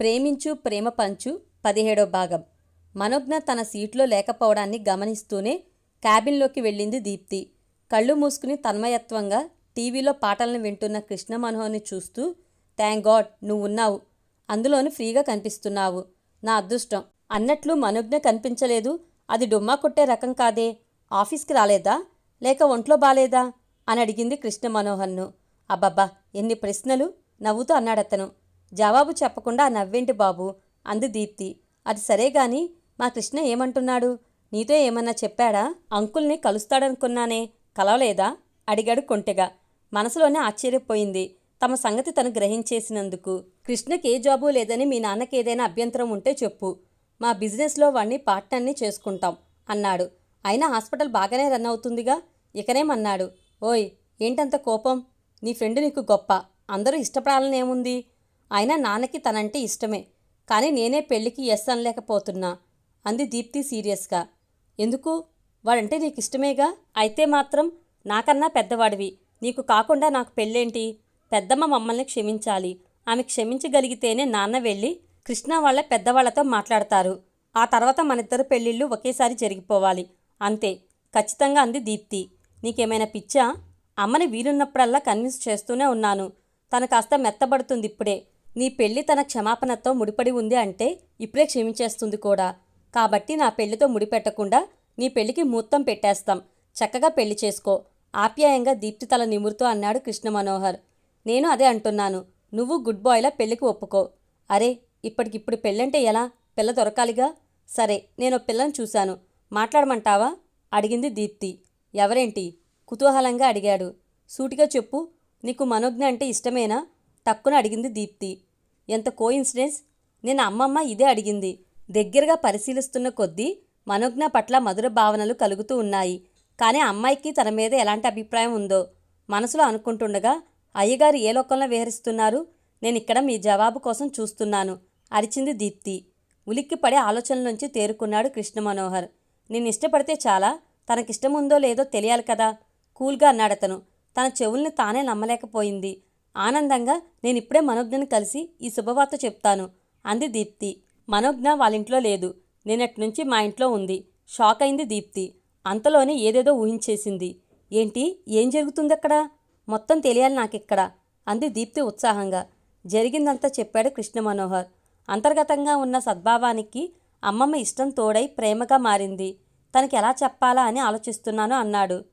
ప్రేమించు ప్రేమ పంచు పదిహేడో భాగం. మనోజ్ఞ తన సీట్లో లేకపోవడాన్ని గమనిస్తూనే క్యాబిన్లోకి వెళ్ళింది దీప్తి. కళ్ళు మూసుకుని తన్మయత్వంగా టీవీలో పాటలను వింటున్న కృష్ణ మనోహర్ని చూస్తూ థ్యాంక్ గాడ్ నువ్వున్నావు. అందులోనూ ఫ్రీగా కనిపిస్తున్నావు. నా అదృష్టం. అన్నట్లు మనోజ్ఞ కనిపించలేదు. అది డొమ్మా కొట్టే రకం కాదే. ఆఫీస్కి రాలేదా? లేక ఒంట్లో బాలేదా? అని అడిగింది కృష్ణ మనోహర్ను. అబ్బబ్బా! ఎన్ని ప్రశ్నలు? నవ్వుతూ అన్నాడతను. జవాబు చెప్పకుండా నవ్వేంటి బాబు? అంది దీప్తి. అది సరే గాని మా కృష్ణ ఏమంటున్నాడు? నీతో ఏమన్నా చెప్పాడా? అంకుల్ని కలుస్తాడనుకున్నానే. కలవలేదా? అడిగాడు కొంటెగా. మనసులోనే ఆశ్చర్యపోయింది తమ సంగతి తను గ్రహించేసినందుకు. కృష్ణకి ఏ జాబు లేదని మీ నాన్నకి ఏదైనా అభ్యంతరం ఉంటే చెప్పు. మా బిజినెస్లో వాణ్ణి పార్ట్నర్ని చేసుకుంటాం అన్నాడు. అయినా హాస్పిటల్ బాగానే రన్ అవుతుందిగా? ఇకనేమన్నాడు ఓయ్ ఏంటంత కోపం? నీ ఫ్రెండ్ నీకు గొప్ప. అందరూ ఇష్టపడాలని ఏముంది అయినా నాన్నకి తనంటే ఇష్టమే. కానీ నేనే పెళ్ళికి ఎస్ అనలేకపోతున్నా అంది దీప్తి సీరియస్గా. ఎందుకు? వాడంటే నీకు ఇష్టమేగా అయితే మాత్రం నాకన్నా పెద్దవాడివి. నీకు కాకుండా నాకు పెళ్ళేంటి? పెద్దమ్మ మమ్మల్ని క్షమించాలి. ఆమె క్షమించగలిగితేనే నాన్న వెళ్ళి కృష్ణ వాళ్ళ పెద్దవాళ్ళతో మాట్లాడతారు. ఆ తర్వాత మనిద్దరు పెళ్ళిళ్ళు ఒకేసారి జరిగిపోవాలి. అంతే ఖచ్చితంగా అంది దీప్తి. నీకేమైనా పిచ్చా? అమ్మని వీలున్నప్పుడల్లా కన్విన్స్ చేస్తూనే ఉన్నాను. తను కాస్త మెత్తబడుతుంది ఇప్పుడే. నీ పెళ్ళి తన క్షమాపణతో ముడిపడి ఉంది అంటే ఇప్పుడే క్షమించేస్తుంది కూడా. కాబట్టి నా పెళ్ళితో ముడిపెట్టకుండా నీ పెళ్ళికి ముహూర్తం పెట్టేస్తాం. చక్కగా పెళ్ళి చేసుకో. ఆప్యాయంగా దీప్తి తల నిమురుతూ అన్నాడు కృష్ణ మనోహర్ నేను అదే అంటున్నాను. నువ్వు గుడ్ బాయ్లా పెళ్ళికి ఒప్పుకో. అరే ఇప్పటికిప్పుడు పెళ్ళంటే ఎలా? పిల్ల దొరకాలిగా? సరే నేను పిల్లను చూశాను. మాట్లాడమంటావా? అడిగింది దీప్తి. ఎవరేంటి? కుతూహలంగా అడిగాడు. సూటిగా చెప్పు. నీకు మనోజ్ఞ అంటే ఇష్టమేనా? టక్కున అడిగింది దీప్తి. ఎంత కోఇన్సిడెన్స్ నేను అమ్మమ్మ ఇదే అడిగింది. దగ్గరగా పరిశీలిస్తున్న కొద్దీ మనోజ్ఞ పట్ల మధుర భావనలు కలుగుతూ ఉన్నాయి. కానీ అమ్మాయికి తన మీద ఎలాంటి అభిప్రాయం ఉందో మనసులో అనుకుంటుండగా అయ్యగారు ఏ లోకంలో విహరిస్తున్నారు? నేను ఇక్కడ మీ జవాబు కోసం చూస్తున్నాను అరిచింది దీప్తి. ఉలిక్కిపడే ఆలోచనలోంచి తేరుకున్నాడు కృష్ణ మనోహర్ నేను ఇష్టపడితే చాలా తనకిష్టముందో లేదో తెలియాలి కదా? కూల్గా అన్నాడతను. తన చెవుల్ని తానే నమ్మలేకపోయింది. ఆనందంగా నేను ఇప్పుడే మనోజ్ఞని కలిసి ఈ శుభవార్త చెప్తాను అంది దీప్తి. మనోజ్ఞ వాళ్ళింట్లో లేదు. నేనట్నుంచి మా ఇంట్లో ఉంది. షాక్ అయింది దీప్తి. అంతలోనే ఏదేదో ఊహించేసింది. ఏంటి? ఏం జరుగుతుందక్కడ? మొత్తం తెలియాలి నాకిక్కడ అంది దీప్తి ఉత్సాహంగా. జరిగిందంతా చెప్పాడు కృష్ణ మనోహర్ అంతర్గతంగా ఉన్న సద్భావానికి అమ్మమ్మ ఇష్టం తోడై ప్రేమగా మారింది. తనకి ఎలా చెప్పాలా అని ఆలోచిస్తున్నాను అన్నాడు.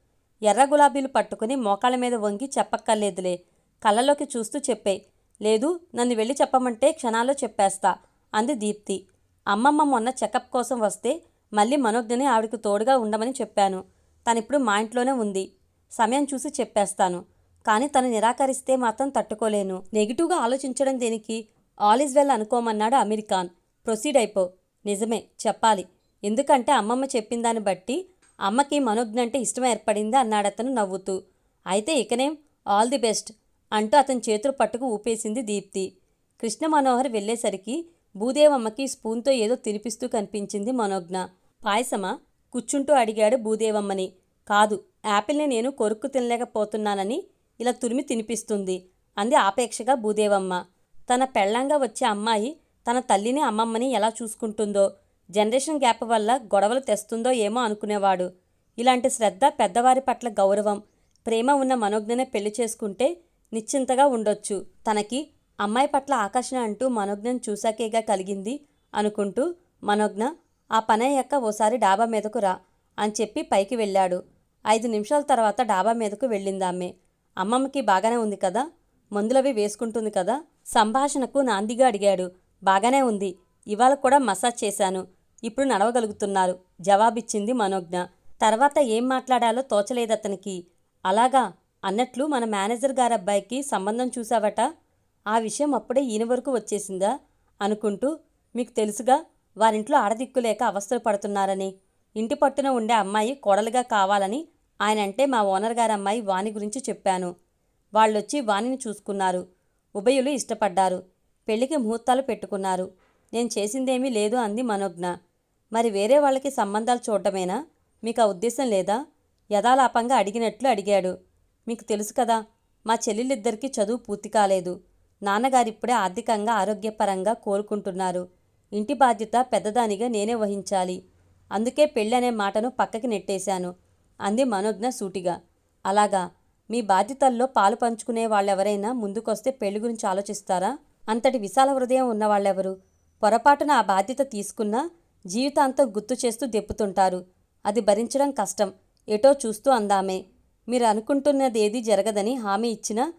ఎర్ర గులాబీలు పట్టుకుని మోకాళ్ళ మీద వంగి చెప్పక్కర్లేదులే. కళ్ళలోకి చూస్తూ చెప్పే. లేదు నన్ను వెళ్ళి చెప్పమంటే క్షణాల్లో చెప్పేస్తా అంది దీప్తి. అమ్మమ్మ మొన్న చెకప్ కోసం వస్తే మళ్ళీ మనోజ్ఞని ఆవిడకు తోడుగా ఉండమని చెప్పాను. తనిప్పుడు మా ఇంట్లోనే ఉంది. సమయం చూసి చెప్పేస్తాను. కానీ తను నిరాకరిస్తే మాత్రం తట్టుకోలేను. నెగిటివ్గా ఆలోచించడం దేనికి? ఆల్ ఈజ్ వెల్ అనుకోమన్నాడు అమీర్ ఖాన్ ప్రొసీడ్ అయిపో. నిజమే చెప్పాలి. ఎందుకంటే అమ్మమ్మ చెప్పిన దాన్ని బట్టి అమ్మకి మనోజ్ఞ అంటే ఇష్టం ఏర్పడింది అన్నాడతను నవ్వుతూ. అయితే ఇకనేం? All the best. అంటూ అతని చేతులు పట్టుకు ఊపేసింది దీప్తి. కృష్ణ మనోహర్ వెళ్ళేసరికి భూదేవమ్మకి స్పూన్తో ఏదో తినిపిస్తూ కనిపించింది మనోజ్ఞ. పాయసమా? కూర్చుంటూ అడిగాడు భూదేవమ్మని. కాదు యాపిల్ని నేను కొరుక్కు తినలేకపోతున్నానని ఇలా తురిమి తినిపిస్తుంది అంది ఆపేక్షగా భూదేవమ్మ. తన పెళ్ళంగా వచ్చే అమ్మాయి తన తల్లిని అమ్మమ్మని ఎలా చూసుకుంటుందో జనరేషన్ గ్యాప్ వల్ల గొడవలు తెస్తుందో ఏమో అనుకునేవాడు. ఇలాంటి శ్రద్ధ పెద్దవారి పట్ల గౌరవం ప్రేమ ఉన్న మనోజ్ఞనే పెళ్ళి చేసుకుంటే నిశ్చింతగా ఉండొచ్చు. తనకి అమ్మాయి పట్ల ఆకర్షణ అంటూ మనోజ్ఞను చూశాకేగా కలిగింది అనుకుంటూ మనోజ్ఞ ఆ పనయ్యాక ఓసారి డాబా మీదకు రా అని చెప్పి పైకి వెళ్ళాడు. ఐదు నిమిషాల తర్వాత డాబా మీదకు వెళ్ళిందామె. అమ్మమ్మకి బాగానే ఉంది కదా? మందులవి వేసుకుంటుంది కదా? సంభాషణకు నాందిగా అడిగాడు. బాగానే ఉంది. ఇవాళ కూడా మసాజ్ చేశాను. ఇప్పుడు నడవగలుగుతున్నారు జవాబిచ్చింది మనోజ్ఞ. తర్వాత ఏం మాట్లాడాలో తోచలేదతనికి. అలాగా? అన్నట్లు మన మేనేజర్ గారబ్బాయికి సంబంధం చూసావట? ఆ విషయం అప్పుడే ఈయన వరకు వచ్చేసిందా? అనుకుంటూ మీకు తెలుసుగా వారింట్లో ఆడదిక్కులేక అవస్థలు పడుతున్నారని. ఇంటి పట్టున ఉండే అమ్మాయి కోడలుగా కావాలని ఆయన అంటే మా ఓనర్ గారి అమ్మాయి వాణి గురించి చెప్పాను. వాళ్ళొచ్చి వాణిని చూసుకున్నారు. ఉభయులు ఇష్టపడ్డారు. పెళ్ళికి ముహూర్తాలు పెట్టుకున్నారు. నేను చేసిందేమీ లేదు అంది మనోజ్ఞ. మరి వేరే వాళ్ళకి సంబంధాలు చూడటమేనా మీకు ఆ ఉద్దేశం లేదా? యథాలాపంగా అడిగినట్లు అడిగాడు. మీకు తెలుసు కదా మా చెల్లెలిద్దరికీ చదువు పూర్తి కాలేదు. నాన్నగారిప్పుడే ఆర్థికంగా ఆరోగ్యపరంగా కోరుకుంటున్నారు ఇంటి బాధ్యత పెద్దదానిగా నేనే వహించాలి. అందుకే పెళ్ళి అనే మాటను పక్కకి నెట్టేశాను. అంది మనోజ్ఞ సూటిగా. అలాగా మీ బాధ్యతల్లో పాలు పంచుకునే వాళ్ళెవరైనా ముందుకొస్తే పెళ్ళి గురించి ఆలోచిస్తారా? అంతటి విశాల హృదయం ఉన్నవాళ్ళెవరు? పొరపాటున ఆ బాధ్యత తీసుకున్నా జీవితాంతం గుర్తు చేస్తూ దెప్పుతుంటారు అది భరించడం కష్టం. ఎటో చూస్తూ అందామే. మీరు అనుకుంటున్నది ఏది జరగదని హామీ ఇచ్చినా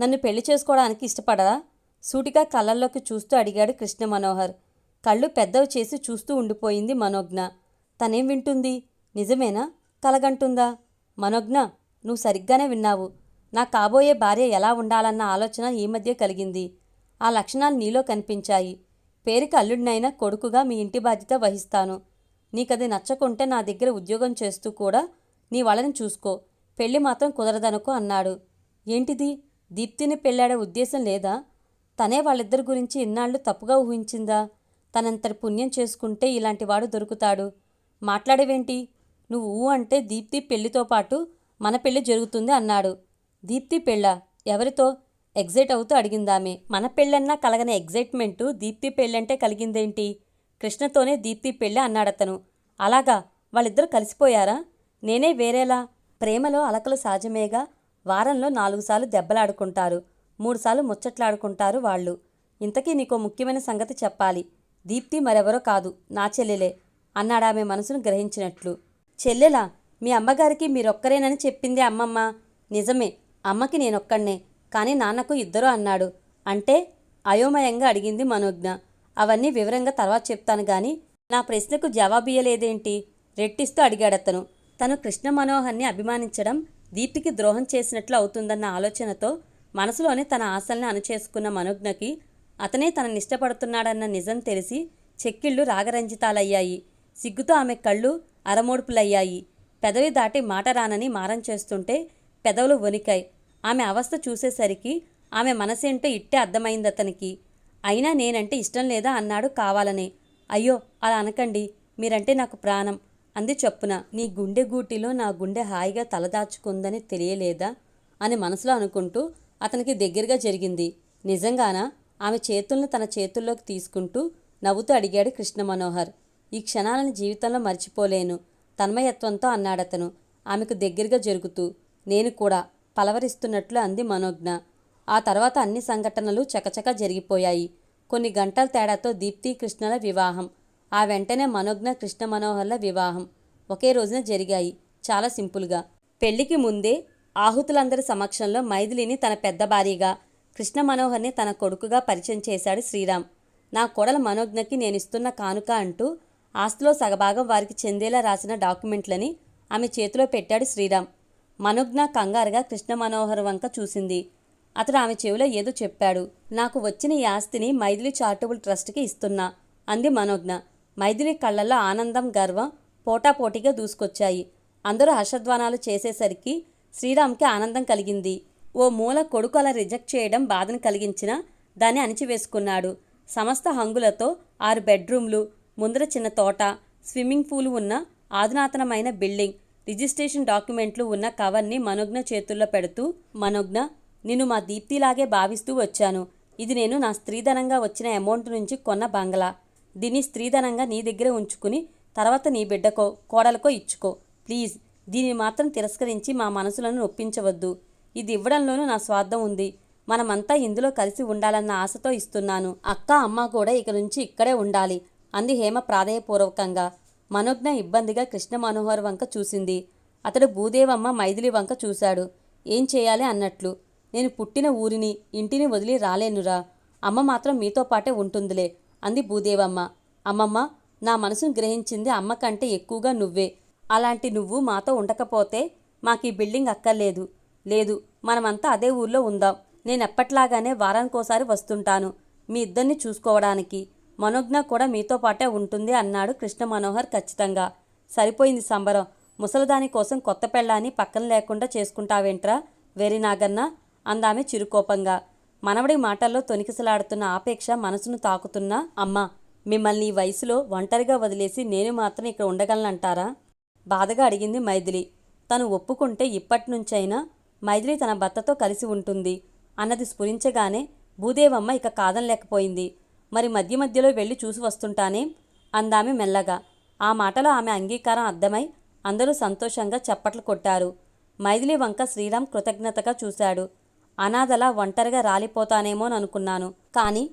నన్ను పెళ్ళి చేసుకోవడానికి ఇష్టపడరా? సూటిగా కళ్ళల్లోకి చూస్తూ అడిగాడు కృష్ణ మనోహర్ కళ్ళు పెద్దవి చేసి చూస్తూ ఉండిపోయింది మనోజ్ఞ. తనేం వింటుంది? నిజమేనా? కలగంటుందా? మనోజ్ఞ నువ్వు సరిగ్గానే విన్నావు. నా కాబోయే భార్య ఎలా ఉండాలన్న ఆలోచన ఈ మధ్య కలిగింది. ఆ లక్షణాలు నీలో కనిపించాయి. పేరుకి అల్లుడినైనా కొడుకుగా మీ ఇంటి బాధ్యత వహిస్తాను. నీకది నచ్చకుంటే నా దగ్గర ఉద్యోగం చేస్తూ కూడా నీ వాళ్ళని చూసుకో. పెళ్ళి మాత్రం కుదరదనుకో అన్నాడు. ఏంటిది? దీప్తిని పెళ్ళాడే ఉద్దేశం లేదా? తనే వాళ్ళిద్దరి గురించి ఇన్నాళ్ళు తప్పుగా ఊహించిందా? తనంతటి పుణ్యం చేసుకుంటే ఇలాంటి వాడు దొరుకుతాడు. మాట్లాడేవేంటి? నువ్వు ఊ అంటే దీప్తి పెళ్ళితో పాటు మన పెళ్ళి జరుగుతుంది అన్నాడు. దీప్తి పెళ్ళ? ఎవరితో? ఎగ్జైట్ అవుతూ అడిగిందామె. మన పెళ్ళన్నా కలగని ఎగ్జైట్మెంటు దీప్తి పెళ్ళంటే కలిగిందేంటి? కృష్ణతోనే దీప్తి పెళ్ళి అన్నాడతను. అలాగా? వాళ్ళిద్దరూ కలిసిపోయారా? నేనే వేరేలా? ప్రేమలో అలకలు సహజమేగా వారంలో నాలుగు సార్లు దెబ్బలాడుకుంటారు. మూడుసార్లు ముచ్చట్లాడుకుంటారు వాళ్ళు. ఇంతకీ నీకో ముఖ్యమైన సంగతి చెప్పాలి. దీప్తి మరెవరో కాదు. నా చెల్లెలే అన్నాడామె మనసును గ్రహించినట్లు. చెల్లెలా మీ అమ్మగారికి మీరొక్కరేనని చెప్పింది అమ్మమ్మ. నిజమే అమ్మకి నేనొక్కడినే. కానీ నాన్నకు ఇద్దరు అన్నాడు. అంటే అయోమయంగా అడిగింది మనోజ్ఞ. అవన్నీ వివరంగా తర్వాత చెప్తాను గాని నా ప్రశ్నకు జవాబియ్యలేదేంటి? రెట్టిస్తూ అడిగాడతను. తను కృష్ణ మనోహర్ని అభిమానించడం దీప్తికి ద్రోహం చేసినట్లు అవుతుందన్న ఆలోచనతో మనసులోనే తన ఆశల్ని అణుచేసుకున్న మనోజ్ఞకి అతనే తనని ఇష్టపడుతున్నాడన్న నిజం తెలిసి చెక్కిళ్ళు రాగరంజితాలయ్యాయి. సిగ్గుతో ఆమె కళ్ళు అరమోడుపులయ్యాయి. పెదవి దాటి మాట రానని మారం చేస్తుంటే పెదవులు వణికాయి. ఆమె అవస్థ చూసేసరికి ఆమె మనసేంటో ఇట్టే అర్థమైంది అతనికి అయినా నేనంటే ఇష్టం లేదా అన్నాడు కావాలనే. అయ్యో అలా అనకండి. మీరంటే నాకు ప్రాణం. అంది చప్పున నీ గుండె గూటిలో నా గుండె హాయిగా తలదాచుకుందని తెలియలేదా? అని మనసులో అనుకుంటూ అతనికి దగ్గరగా జరిగింది. నిజంగానా? ఆమె చేతుల్ని తన చేతుల్లోకి తీసుకుంటూ నవ్వుతూ అడిగాడు కృష్ణ మనోహర్ ఈ క్షణాలను జీవితంలో మర్చిపోలేను తన్మయత్వంతో అన్నాడతను. ఆమెకు దగ్గరగా జరుగుతూ నేను కూడా పలవరిస్తున్నట్లు అంది మనోజ్ఞ. ఆ తర్వాత అన్ని సంఘటనలు చకచకా జరిగిపోయాయి. కొన్ని గంటల తేడాతో దీప్తి కృష్ణల వివాహం ఆ వెంటనే మనోజ్ఞ కృష్ణ మనోహర్ల వివాహం ఒకే రోజున జరిగాయి. చాలా సింపుల్గా. పెళ్ళికి ముందే ఆహుతులందరి సమక్షంలో మైథిలిని తన పెద్ద భార్యగా కృష్ణ మనోహర్ని తన కొడుకుగా పరిచయం చేశాడు శ్రీరామ్. నా కోడల మనోజ్ఞకి నేనిస్తున్న కానుక అంటూ ఆస్తిలో సగభాగం వారికి చెందేలా రాసిన డాక్యుమెంట్లని ఆమె చేతిలో పెట్టాడు శ్రీరామ్. మనోజ్ఞ కంగారుగా కృష్ణ మనోహర్ వంక చూసింది. అతడు ఆమె చెవిలో ఏదో చెప్పాడు. నాకు వచ్చిన ఈ ఆస్తిని మైథిలి చారిటబుల్ ట్రస్ట్కి ఇస్తున్నా అంది మనోజ్ఞ. మైథిలి కళ్ళల్లో ఆనందం గర్వం పోటాపోటీగా దూసుకొచ్చాయి. అందరూ హర్షధ్వానాలు చేసేసరికి శ్రీరామ్కి ఆనందం కలిగింది. ఓ మూల కొడుకు అలా రిజెక్ట్ చేయడం బాధను కలిగించినా దాన్ని అణిచివేసుకున్నాడు. సమస్త హంగులతో ఆరు బెడ్రూమ్లు ముందర చిన్న తోట స్విమ్మింగ్ పూల్ ఉన్న ఆధునాతనమైన బిల్డింగ్ రిజిస్ట్రేషన్ డాక్యుమెంట్లు ఉన్న కవర్ని మనోజ్ఞ చేతుల్లో పెడుతూ మనోజ్ఞ నిన్ను మా దీప్తిలాగే భావిస్తూ వచ్చాను. ఇది నేను నా స్త్రీధనంగా వచ్చిన అమౌంట్ నుంచి కొన్న బంగ్లా. దీన్ని స్త్రీధనంగా నీ దగ్గర ఉంచుకుని తర్వాత నీ బిడ్డకో కోడలకో ఇచ్చుకో. ప్లీజ్ దీన్ని మాత్రం తిరస్కరించి మా మనసులను నొప్పించవద్దు. ఇది ఇవ్వడంలోనూ నా స్వార్థం ఉంది. మనమంతా ఇందులో కలిసి ఉండాలన్న ఆశతో ఇస్తున్నాను. అక్క అమ్మ కూడా ఇక నుంచి ఇక్కడే ఉండాలి. అంది హేమ ప్రాధేయపూర్వకంగా. మనోజ్ఞ ఇబ్బందిగా కృష్ణ మనోహర్ వంక చూసింది. అతడు భూదేవమ్మ మైథిలి వంక చూశాడు. ఏం చేయాలి అన్నట్లు. నేను పుట్టిన ఊరిని ఇంటిని వదిలి రాలేనురా. అమ్మ మాత్రం మీతో పాటే ఉంటుందిలే. అంది భూదేవమ్మ. అమ్మమ్మ నా మనసును గ్రహించింది అమ్మ కంటే ఎక్కువగా నువ్వే. అలాంటి నువ్వు మాతో ఉండకపోతే మాకు ఈ బిల్డింగ్ అక్కర్లేదు. లేదు మనమంతా అదే ఊర్లో ఉందాం. నేను ఎప్పట్లాగానే వారానికోసారి వస్తుంటాను మీ ఇద్దరిని చూసుకోవడానికి. మనోజ్ఞ కూడా మీతో పాటే ఉంటుంది అన్నాడు కృష్ణ మనోహర్ ఖచ్చితంగా. సరిపోయింది సంబరం. ముసలిదాని కోసం కొత్త పెళ్ళాన్ని పక్కన లేకుండా చేసుకుంటావేంట్రా వెరీ నాగన్న అందామె చిరుకోపంగా. మనవడి మాటల్లో తొనికిసలాడుతున్న ఆపేక్ష మనసును తాకుతున్న అమ్మ మిమ్మల్ని ఈ వయసులో ఒంటరిగా వదిలేసి నేను మాత్రం ఇక్కడ ఉండగలనంటారా? బాధగా అడిగింది మైథిలి. తను ఒప్పుకుంటే ఇప్పటినుంచైనా మైథిలి తన భర్తతో కలిసి ఉంటుంది అన్నది స్ఫురించగానే భూదేవమ్మ ఇక కాదనలేకపోయింది. మరి మధ్య మధ్యలో వెళ్ళి చూసి వస్తుంటానే అందామె మెల్లగా. ఆ మాటలో ఆమె అంగీకారం అర్థమై అందరూ సంతోషంగా చప్పట్లు కొట్టారు. మైథిలి వంక శ్రీరామ్ కృతజ్ఞతగా చూశాడు. అనాథలా ఒంటరిగా రాలిపోతానేమోననుకున్నాను కానీ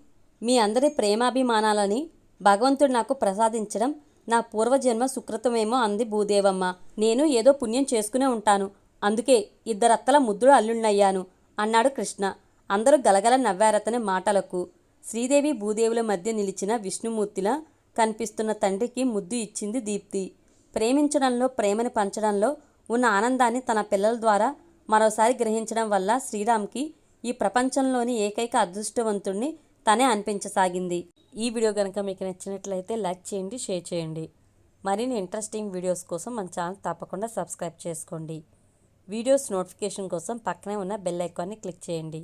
మీ అందరి ప్రేమాభిమానాలని భగవంతుడు నాకు ప్రసాదించడం నా పూర్వజన్మ సుకృతమేమో అంది భూదేవమ్మ. నేను ఏదో పుణ్యం చేసుకునే ఉంటాను. అందుకే ఇద్దరత్తల ముద్దుడు అల్లుణ్ణయ్యాను అన్నాడు కృష్ణ. అందరూ గలగల నవ్వారతని మాటలకు. శ్రీదేవి భూదేవుల మధ్య నిలిచిన విష్ణుమూర్తిలా కనిపిస్తున్న తండ్రికి ముద్దు ఇచ్చింది దీప్తి. ప్రేమించడంలో ప్రేమని పంచడంలో ఉన్న ఆనందాన్ని తన పిల్లల ద్వారా మరోసారి గ్రహించడం వల్ల శ్రీరామ్కి ఈ ప్రపంచంలోని ఏకైక అదృష్టవంతుణ్ణి తనే అనిపించసాగింది. ఈ వీడియో కనుక మీకు నచ్చినట్లయితే లైక్ చేయండి షేర్ చేయండి. మరిన్ని ఇంట్రెస్టింగ్ వీడియోస్ కోసం మన ఛానల్ తప్పకుండా సబ్స్క్రైబ్ చేసుకోండి. వీడియోస్ నోటిఫికేషన్ కోసం పక్కనే ఉన్న బెల్ ఐకాన్ని క్లిక్ చేయండి.